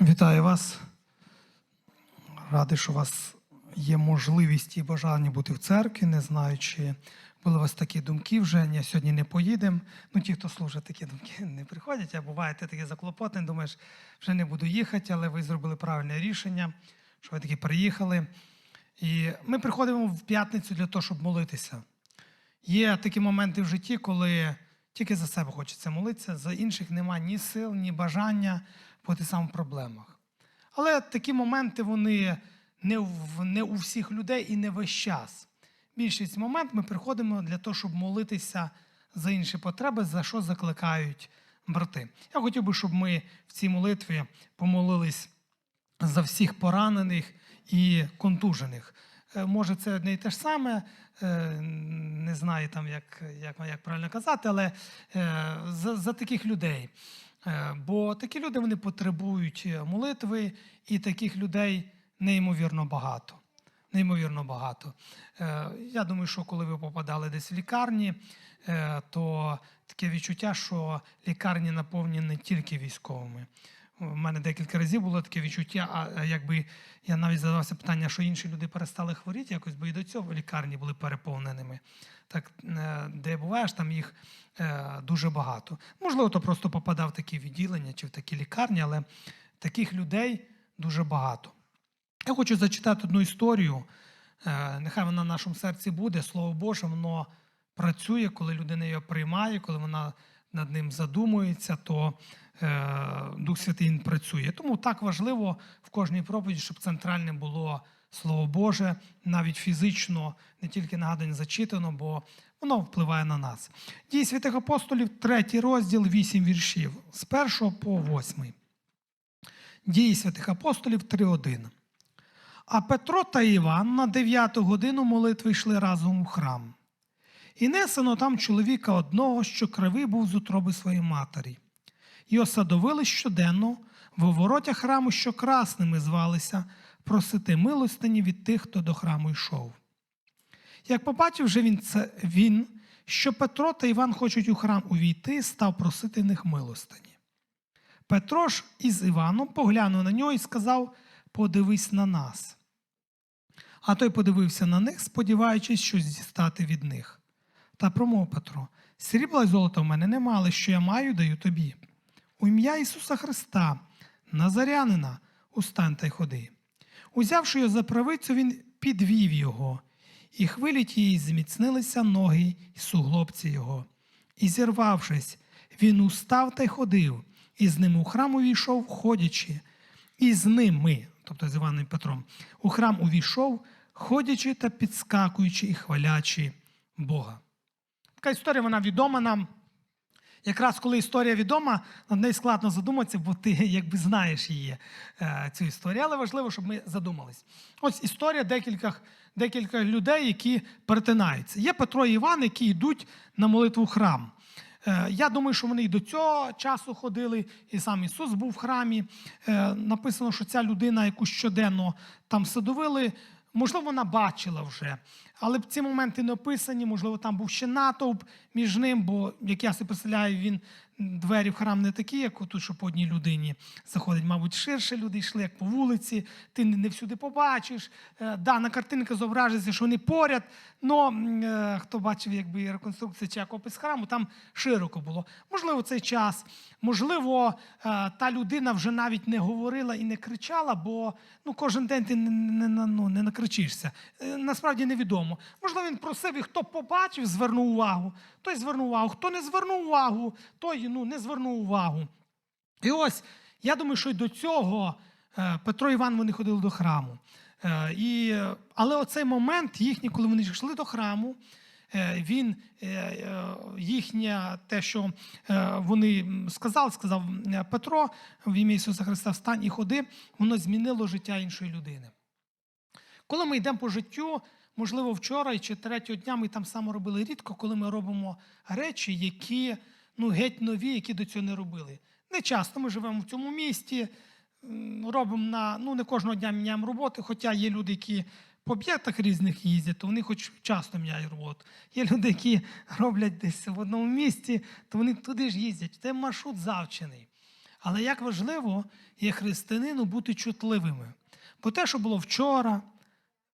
Вітаю вас. Радий, що у вас є можливість і бажання бути в церкві. Не знаю, чи були у вас такі думки вже. Ні, сьогодні не поїдемо. Ну, ті, хто служить, такі думки не приходять, а буває, ти такі заклопотаний, думаєш, вже не буду їхати, але ви зробили правильне рішення, що ви таки приїхали. І ми приходимо в п'ятницю для того, щоб молитися. Є такі моменти в житті, коли тільки за себе хочеться молитися, за інших немає ні сил, ні бажання бути сам в проблемах. Але такі моменти вони не, в, не у всіх людей і не весь час. Більшість момент ми приходимо для того, щоб молитися за інші потреби, за що закликають брати. Я хотів би, щоб ми в цій молитві помолились за всіх поранених і контужених. Е, Може, це одне і те ж саме, е, не знаю, там, як, як, як правильно казати, але е, за, за таких людей. Е, Бо такі люди вони потребують е, молитви, і таких людей неймовірно багато. Неймовірно багато. Е, Я думаю, що коли ви попадали десь в лікарні, то таке відчуття, що лікарні наповнені не тільки військовими. У мене декілька разів було таке відчуття, а якби я навіть задавався питання, що інші люди перестали хворіти, якось бо і до цього лікарні були переповненими. Так, е, де буваєш, там їх е, дуже багато. Можливо, то просто попадав в такі відділення чи в такі лікарні, але таких людей дуже багато. Я хочу зачитати одну історію. Е, Нехай вона в нашому серці буде, Слово Боже, воно працює, коли людина його приймає, коли вона над ним задумується, то е, Дух Святий він працює. Тому так важливо в кожній проповіді, щоб центральним було Слово Боже, навіть фізично, не тільки нагадання зачитано, бо воно впливає на нас. Дії святих апостолів, третій розділ, вісім віршів, з першого по восьмий. Дії святих апостолів 3.1. А Петро та Іван на дев'яту годину молитви йшли разом у храм. І несено там чоловіка одного, що кривий був з утроби своєї матері. І осадовили щоденно в воротях храму, що красними звалися, просити милостині від тих, хто до храму йшов. Як побачив же він, це, він, що Петро та Іван хочуть у храм увійти, став просити них милостині. Петро ж із Іваном поглянув на нього і сказав: Подивись на нас. А той подивився на них, сподіваючись щось дістати від них. Та промов Петро: Срібла й золота в мене нема, але що я маю, даю тобі. У ім'я Ісуса Христа, Назарянина, устань та й ходи. Узявши його за правицю, він підвів його, і хвилі тієї зміцнилися ноги й суглобці його. І зірвавшись, він устав та й ходив, і з ним у храм увійшов, ходячи, і з ними, тобто з Іваном Петром, у храм увійшов, ходячи та підскакуючи і хвалячи Бога. Така історія вона відома нам. Якраз коли історія відома, над нею складно задуматися, бо ти якби знаєш її, е, цю історію. Але важливо, щоб ми задумались. Ось історія декілька, декілька людей, які перетинаються. Є Петро і Іван, які йдуть на молитву в храм. Е, Я думаю, що вони і до цього часу ходили, і сам Ісус був в храмі. Е, Написано, що ця людина, яку щоденно там садовили, можливо, вона бачила вже. Але ці моменти не описані, можливо, там був ще натовп між ним, бо, як я себе представляю, він двері в храм не такі, як тут, що по одній людині заходить, мабуть, ширше люди йшли, як по вулиці, ти не всюди побачиш. Е, Да, на картинках зображується, що вони поряд, але хто бачив якби, реконструкцію чи як опис храму, там широко було. Можливо, цей час, можливо, е, та людина вже навіть не говорила і не кричала, бо ну, кожен день ти не, не, не, ну, не накричишся. Е, Насправді невідомо. Можливо, він просив, і хто побачив, звернув увагу, той звернув увагу. Хто не звернув увагу, той ну, не звернув увагу. І ось я думаю, що й до цього е, Петро і Іван вони ходили до храму. Е, І, але оцей момент їхній, коли вони йшли до храму, е, він їхнє те, що вони сказали, сказав Петро в ім'я Ісуса Христа, встань і ходи, воно змінило життя іншої людини. Коли ми йдемо по життю, можливо, вчора чи третього дня ми там само робили рідко, коли ми робимо речі, які ну, геть нові, які до цього не робили. Не часто ми живемо в цьому місті, робимо на ну не кожного дня міняємо роботи, хоча є люди, які по об'єктах різних їздять, то вони хоч часто міняють роботу. Є люди, які роблять десь в одному місті, то вони туди ж їздять. Це маршрут завчений. Але як важливо є християнину бути чутливими. Бо те, що було вчора,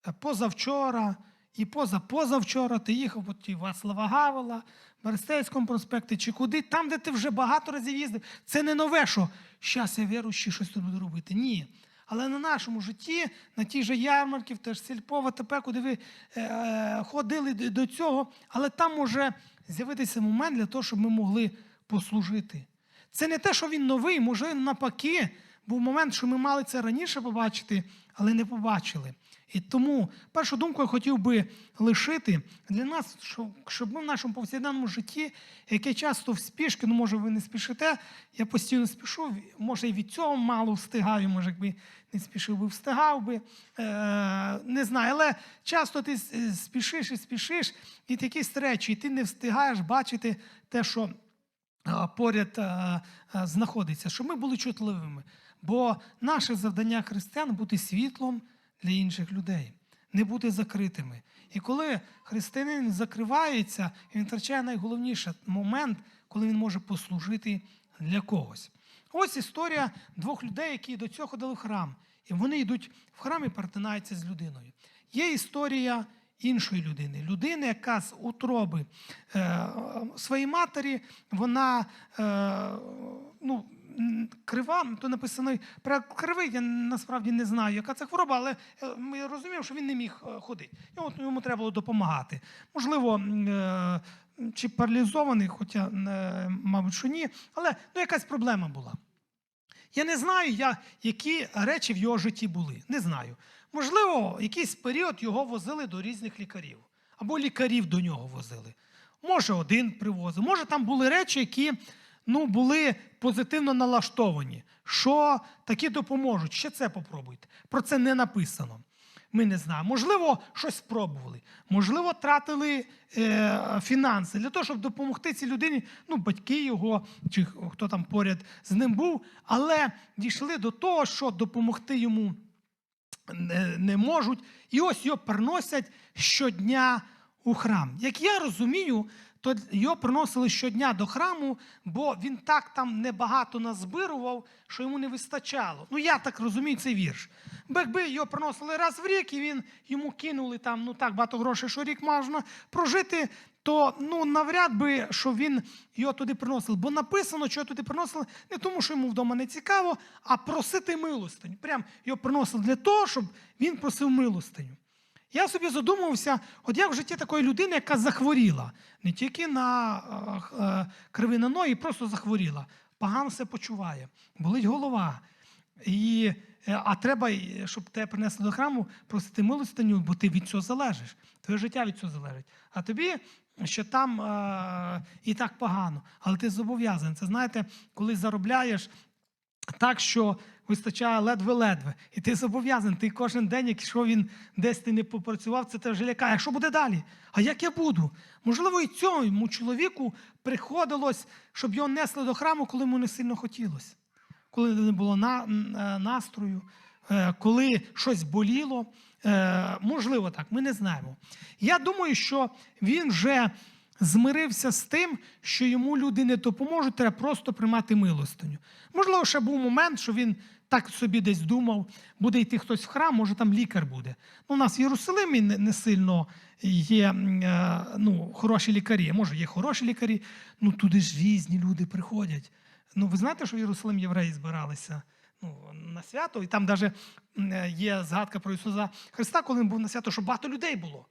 е, позавчора і позапозавчора, ти їхав по тій Вацлава Гавела, Берестейському проспекті чи куди, там, де ти вже багато разів їздив, це не нове, що щас я віруючий, щось тут буду робити. Ні. Але на нашому житті, на тій же ярмарки, теж сільпова, ТП, куди ви е, ходили до до цього, але там може з'явитися момент для того, щоб ми могли послужити. Це не те, що він новий, може навпаки, був момент, що ми мали це раніше побачити, але не побачили. І тому першу думку я хотів би лишити для нас, щоб ми в нашому повсякденному житті, яке часто в спішки, ну може ви не спішите, я постійно спішу, може і від цього мало встигаю, може, якби не спішив би, встигав би. Е, не знаю, але часто ти спішиш і спішиш, і такі речі, і ти не встигаєш бачити те, що поряд а, а, знаходиться, щоб ми були чутливими. Бо наше завдання християн бути світлом для інших людей, не бути закритими. І коли християнин закривається, він втрачає найголовніший момент, коли він може послужити для когось. Ось історія двох людей, які до цього ходили в храм. І вони йдуть в храм і перетинаються з людиною. Є історія іншої людини. Людини, яка з утроби е, своєї матері, вона е, ну, крива, то написано про кривий, я насправді не знаю, яка це хвороба, але е, ми розуміємо, що він не міг е, ходити. Йому, йому треба було допомагати. Можливо, е, чи паралізований, хоча, мабуть, що ні, але ну, якась проблема була. Я не знаю, я, які речі в його житті були. Не знаю. Можливо, якийсь період його возили до різних лікарів, або лікарів до нього возили. Може, один привозив. Може, там були речі, які ну, були позитивно налаштовані. Що такі допоможуть? Ще це попробуйте. Про це не написано. Ми не знаємо. Можливо, щось спробували. Можливо, тратили е, фінанси для того, щоб допомогти цій людині, ну, батьки його, чи хто там поряд з ним був, але дійшли до того, що допомогти йому не, не можуть. І ось його приносять щодня у храм. Як я розумію, то його приносили щодня до храму, бо він так там небагато назбирував, що йому не вистачало. Ну, я так розумію цей вірш. Якби його приносили раз в рік, і він йому кинули там ну так багато грошей, що рік можна прожити, то ну навряд би, що він його туди приносив. Бо написано, що його туди приносили не тому, що йому вдома не цікаво, а просити милостиню. Прям його приносили для того, щоб він просив милостиню. Я собі задумався, от як в житті такої людини, яка захворіла, не тільки на е, е, криві на ноги, просто захворіла. Погано все почуває, болить голова. І, е, а треба, щоб тебе принесли до храму, просити милостиню, бо ти від цього залежиш. Твоє життя від цього залежить. А тобі, що там е, і так погано, але ти зобов'язаний. Це знаєте, коли заробляєш так, що вистачає ледве-ледве. І ти зобов'язаний. Ти кожен день, якщо він десь ти не попрацював, це тебе вже лякає. А що буде далі? А як я буду? Можливо, і цьому чоловіку приходилось, щоб його несли до храму, коли йому не сильно хотілося. Коли не було на, е, настрою, е, коли щось боліло. Е, Можливо, так, ми не знаємо. Я думаю, що він вже змирився з тим, що йому люди не допоможуть, треба просто приймати милостиню. Можливо, ще був момент, що він так собі десь думав, буде йти хтось в храм, може там лікар буде. Ну, у нас в Єрусалимі не, сильно є е, ну, хороші лікарі. Може, є хороші лікарі, ну туди ж різні люди приходять. Ну, ви знаєте, що в Єрусалим євреї збиралися ну, на свято, і там навіть є згадка про Ісуса Христа, коли він був на свято, що багато людей було.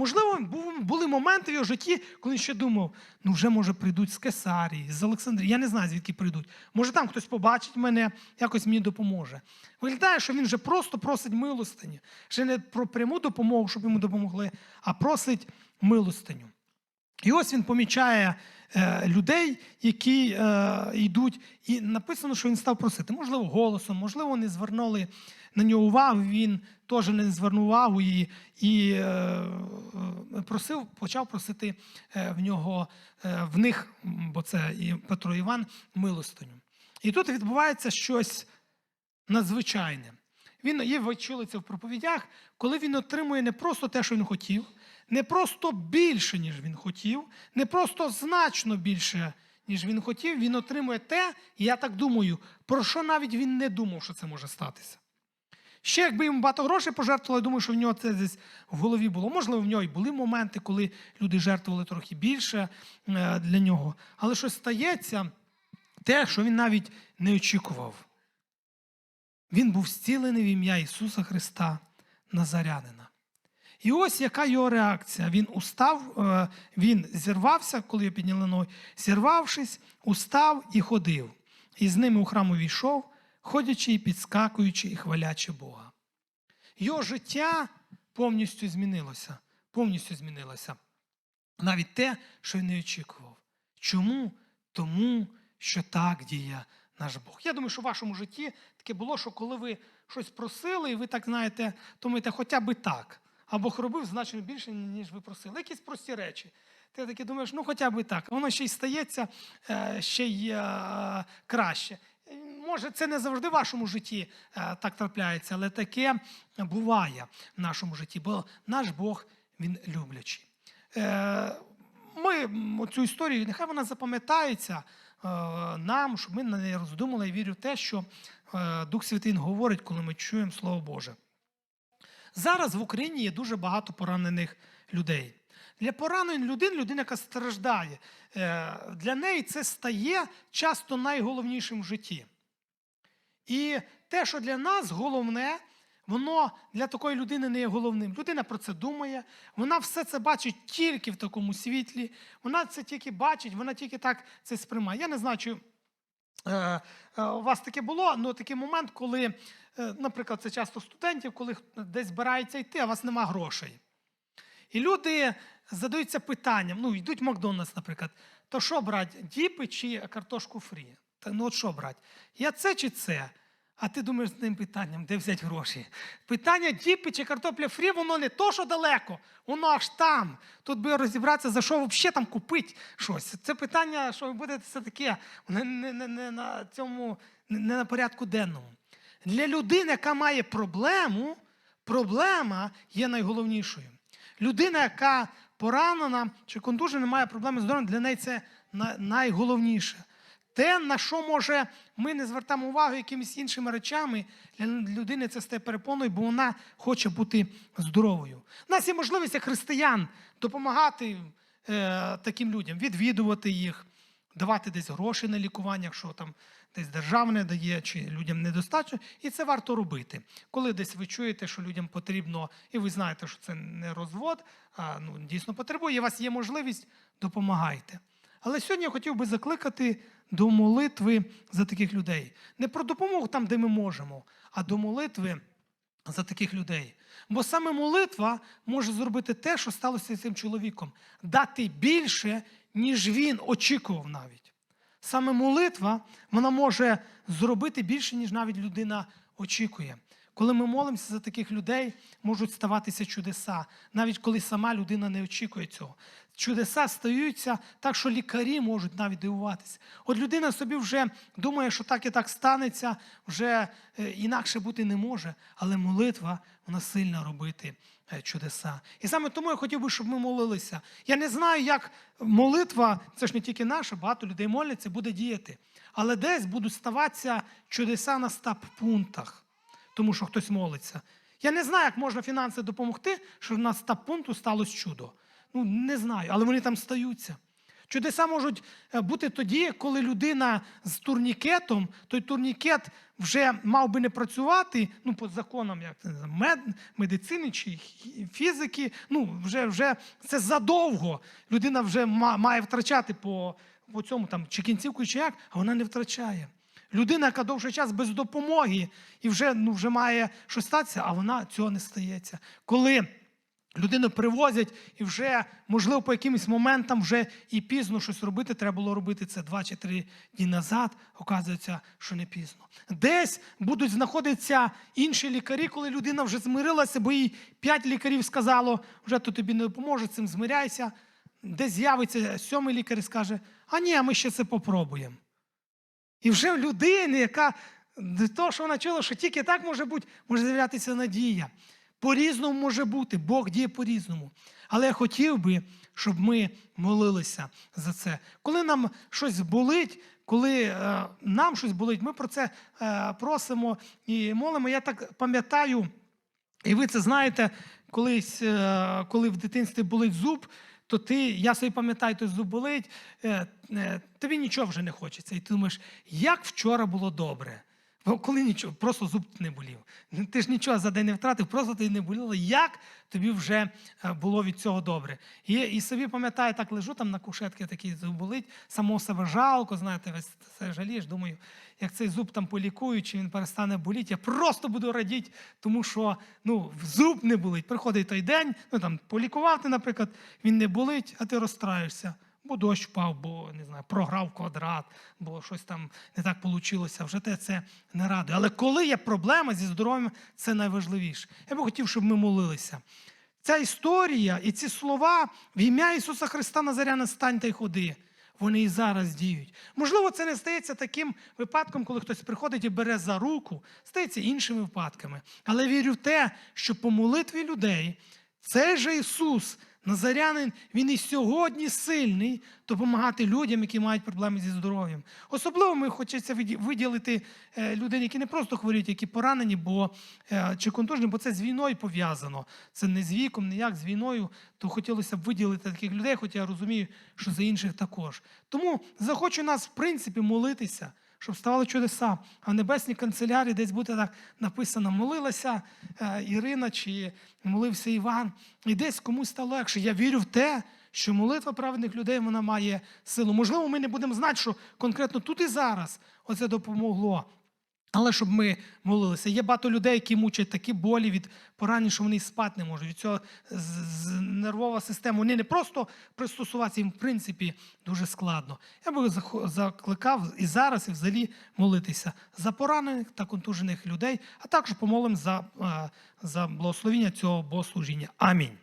Можливо, були моменти в його житті, коли він ще думав, ну вже може прийдуть з Кесарії, з Олександрії. Я не знаю, звідки прийдуть. Може, там хтось побачить мене, якось мені допоможе. Виглядає, що він вже просто просить милостиню. Ще не про пряму допомогу, щоб йому допомогли, а просить милостиню. І ось він помічає е, людей, які е, йдуть, і написано, що він став просити. Можливо, голосом, можливо, не звернули на нього увагу. Він теж не звернув увагу і, і е, е, просив, почав просити е, в нього, е, в них, бо це і Петро Іван, милостиню. І тут відбувається щось надзвичайне. Він є ви це в проповідях, коли він отримує не просто те, що він хотів, не просто більше, ніж він хотів, не просто значно більше, ніж він хотів, він отримує те, я так думаю, про що навіть він не думав, що це може статися. Ще якби йому багато грошей пожертвували, я думаю, що в нього це десь в голові було. Можливо, в нього і були моменти, коли люди жертвували трохи більше е, для нього. Але щось стається, те, що він навіть не очікував. Він був зцілений в ім'я Ісуса Христа Назарянина. І ось яка його реакція. Він устав, е, він зірвався, коли його підняли ноги, зірвавшись, устав і ходив. І з ними у храм увійшов, ходячи і підскакуючи і хвалячи Бога. Його життя повністю змінилося. Повністю змінилося. Навіть те, що він не очікував. Чому? Тому, що так діє наш Бог. Я думаю, що в вашому житті таке було, що коли ви щось просили, і ви так знаєте, думаєте, хоча б так. А Бог робив значно більше, ніж ви просили. Якісь прості речі. Ти таки думаєш, ну хоча б і так. Воно ще й стається е, ще й е, краще. Може, це не завжди в вашому житті е, так трапляється, але таке буває в нашому житті, бо наш Бог він люблячий. Ми цю історію, нехай вона запам'ятається нам, щоб ми на неї роздумали і вірю в те, що Дух Святий говорить, коли ми чуємо Слово Боже. Зараз в Україні є дуже багато поранених людей. Для поранень людин, людина, яка страждає, е, для неї це стає часто найголовнішим в житті. І те, що для нас головне, воно для такої людини не є головним. Людина про це думає, вона все це бачить тільки в такому світлі, вона це тільки бачить, вона тільки так це сприймає. Я не знаю, чи у вас таке було, ну, такий момент, коли, е, наприклад, це часто студентів, коли десь збирається йти, а у вас нема грошей. І люди задаються питанням, ну, йдуть в Макдональдс, наприклад, то що брати, діпи чи картошку фрі? Та, ну от що брати? Я це чи це? А ти думаєш з тим питанням, де взяти гроші? Питання діпи чи картопля фрі, воно не то, що далеко, воно аж там. Тут би розібратися, за що взагалі там купити щось. Це питання, що ви будете все таке, не, не, не, не на цьому, не, на порядку денному. Для людини, яка має проблему, проблема є найголовнішою. Людина, яка поранена чи контужена, має проблеми з здоров'ям, для неї це найголовніше. Те, на що може ми не звертаємо увагу якимись іншими речами, для людини це стає перепоною, бо вона хоче бути здоровою. У нас є можливість як християн допомагати е, таким людям, відвідувати їх, давати десь гроші на лікування, якщо там десь державне дає, чи людям недостатньо, і це варто робити. Коли десь ви чуєте, що людям потрібно, і ви знаєте, що це не розвод, а ну, дійсно потребує, і у вас є можливість, допомагайте. Але сьогодні я хотів би закликати до молитви за таких людей. Не про допомогу там, де ми можемо, а до молитви за таких людей. Бо саме молитва може зробити те, що сталося з цим чоловіком, дати більше, ніж він очікував навіть. Саме молитва вона може зробити більше, ніж навіть людина очікує. Коли ми молимося за таких людей, можуть ставатися чудеса, навіть коли сама людина не очікує цього. Чудеса стаються так, що лікарі можуть навіть дивуватися. От людина собі вже думає, що так і так станеться, вже е, інакше бути не може, але молитва вона сильно робити е, чудеса. І саме тому я хотів би, щоб ми молилися. Я не знаю, як молитва, це ж не тільки наша, багато людей моляться, буде діяти. Але десь будуть ставатися чудеса на стаб-пунктах тому що хтось молиться. Я не знаю, як можна фінанси допомогти, щоб на стаб-пункту сталося чудо. Ну, не знаю, але вони там стаються. Чудеса можуть е, бути тоді, коли людина з турнікетом, той турнікет вже мав би не працювати, ну, по законам як мед, медицини чи фізики. Ну, вже, вже це задовго. Людина вже має втрачати по, по цьому там, чи кінцівку, чи як, а вона не втрачає. Людина, яка довший час без допомоги і вже, ну, вже має щось статися, а вона цього не стається. Коли людину привозять і вже, можливо, по якимось моментам вже і пізно щось робити, треба було робити це два чи три дні назад, оказується, що не пізно. Десь будуть знаходитися інші лікарі, коли людина вже змирилася, бо їй п'ять лікарів сказало, вже то тобі не допоможе, цим змиряйся. Десь з'явиться сьомий лікар і скаже, а ні, ми ще це попробуємо. І вже в людини, яка до того, що вона чула, що тільки так може бути, може з'являтися надія. По-різному може бути, Бог діє по-різному. Але я хотів би, щоб ми молилися за це. Коли нам щось болить, коли е, нам щось болить, ми про це е, просимо і молимо. Я так пам'ятаю, і ви це знаєте, колись, е, коли в дитинстві болить зуб, то ти, я собі пам'ятаю, то зуб болить, е, е, тобі нічого вже не хочеться. І ти думаєш, як вчора було добре. Бо коли нічого, просто зуб не болів. Ти ж нічого за день не втратив, просто ти не боліло. Як тобі вже е, було від цього добре? І, і собі пам'ятаю, так лежу там на кушетці, такий зуб болить, самого себе жалко, знаєте, весь це жалієш. Думаю, як цей зуб там полікують, чи він перестане боліти, я просто буду радіти, тому що ну, зуб не болить. Приходить той день, ну там полікував ти, наприклад, він не болить, а ти розстраєшся. Бо дощ впав, бо не знаю, програв квадрат, бо щось там не так вийшло, вже те це не радує. Але коли є проблема зі здоров'ям, це найважливіше. Я би хотів, щоб ми молилися. Ця історія і ці слова в ім'я Ісуса Христа Назаряна стань та й ходи. Вони і зараз діють. Можливо, це не стається таким випадком, коли хтось приходить і бере за руку, стається іншими випадками. Але вірю в те, що по молитві людей цей же Ісус, Назарянин, він і сьогодні сильний допомагати людям, які мають проблеми зі здоров'ям. Особливо ми хочеться виділити е, людей, які не просто хворіють, які поранені, бо е, чи контужені, бо це з війною пов'язано. Це не з віком, не як з війною. То хотілося б виділити таких людей, хоча я розумію, що за інших також. Тому захочу нас, в принципі, молитися. Щоб ставали чудеса, а в небесній канцелярії десь буде так написано: молилася е, Ірина чи молився Іван, і десь комусь стало легше. Я вірю в те, що молитва праведних людей вона має силу. Можливо, ми не будемо знати, що конкретно тут і зараз оце допомогло. Але щоб ми молилися. Є багато людей, які мучать такі болі від поранень, що вони й спати не можуть. Від цього з- нервова система. Вони не просто пристосуватися, їм в принципі дуже складно. Я би закликав і зараз, і взагалі молитися за поранених та контужених людей, а також помолимо за, е, за благословення цього богослужіння. Амінь.